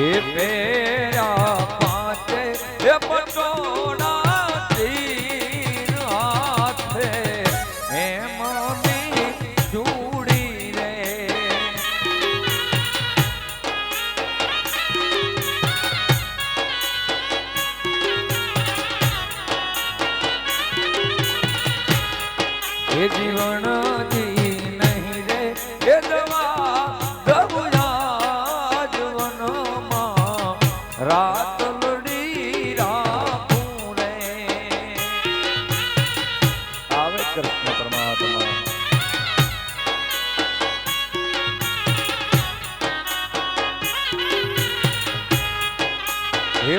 એ para પાંચે એ પટોળ જીવન નહીં રે. એ દવા પ્રભુ જીવનમાં રાત લડી રાખું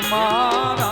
મારા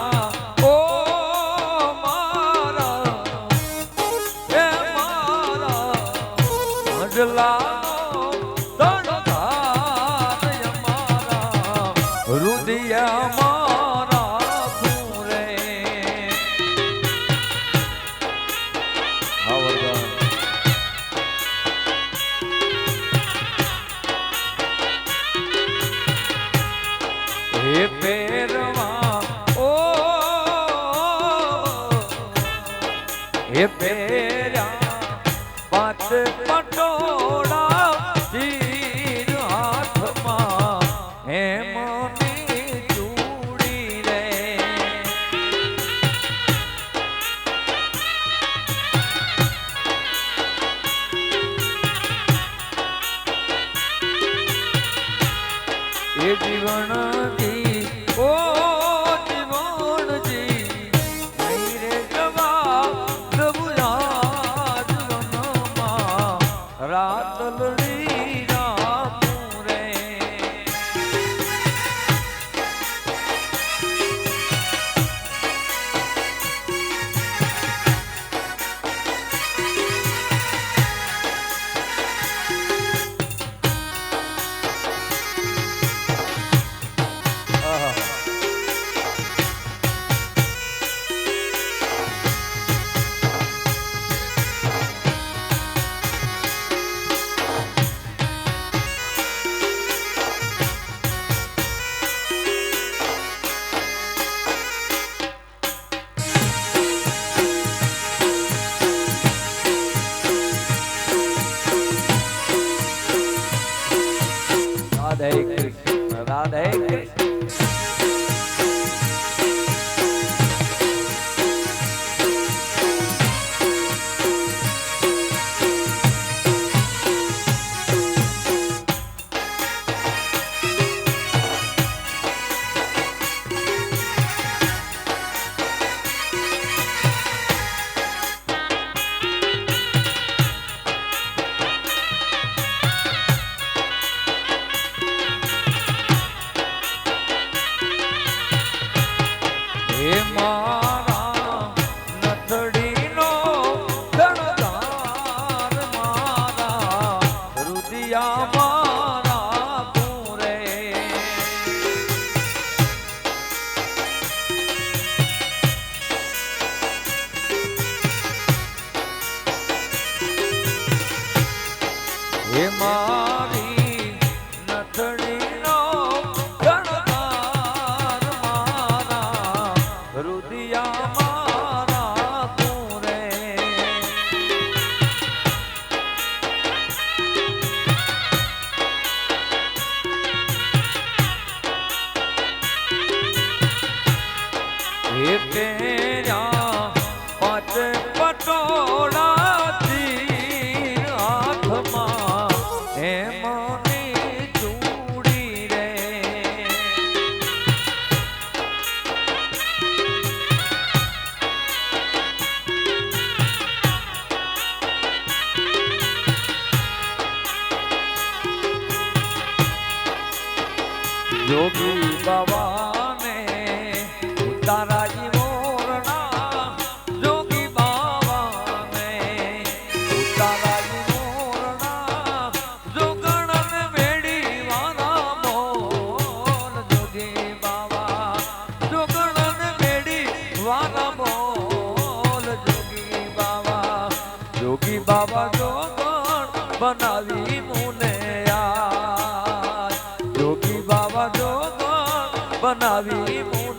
કૃષ્ણ રાધે દુનિયા મારા પૂરે. હે મારી નથણી મારા tem. જોગી બાવા જોગો બનાવી મોટી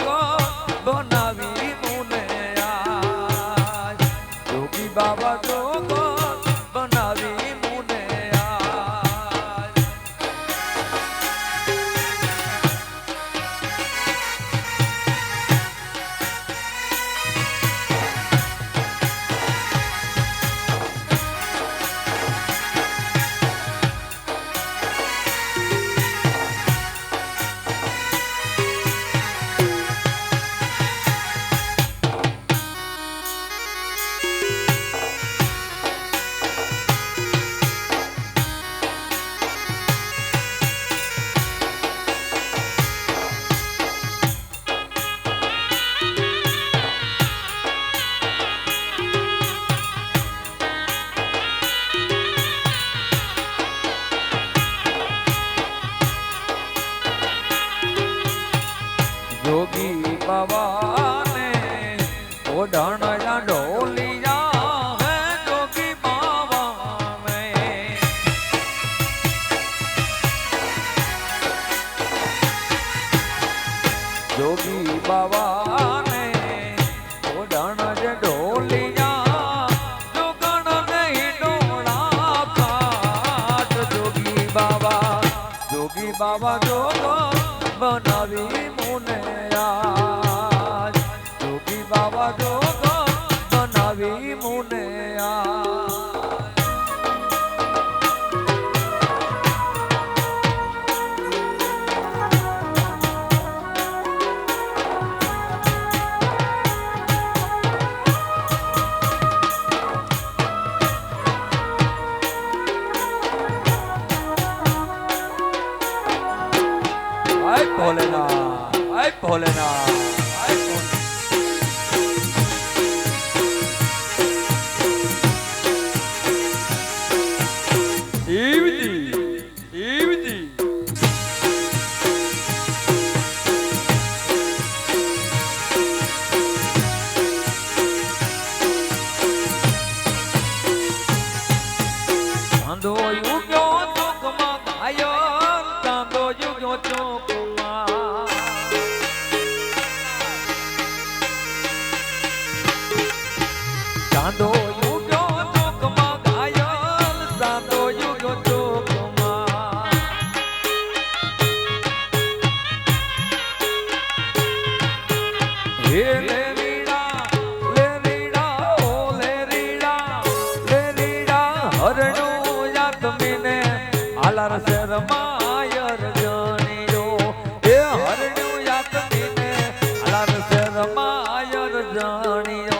બાવાને ઓઢણ ઢોલિયા હે જોગી બાવાને જોગી બાવાને ઓઢણ જ ઢોલિયા બાબા જોગો બનાવી હરણું યાદ મીને હાલાર છે રમાય રજણીઓ એ હરણું યાદ મીને હાલાર છે. રમાય રજણીઓ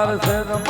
હાલાર શરમાયર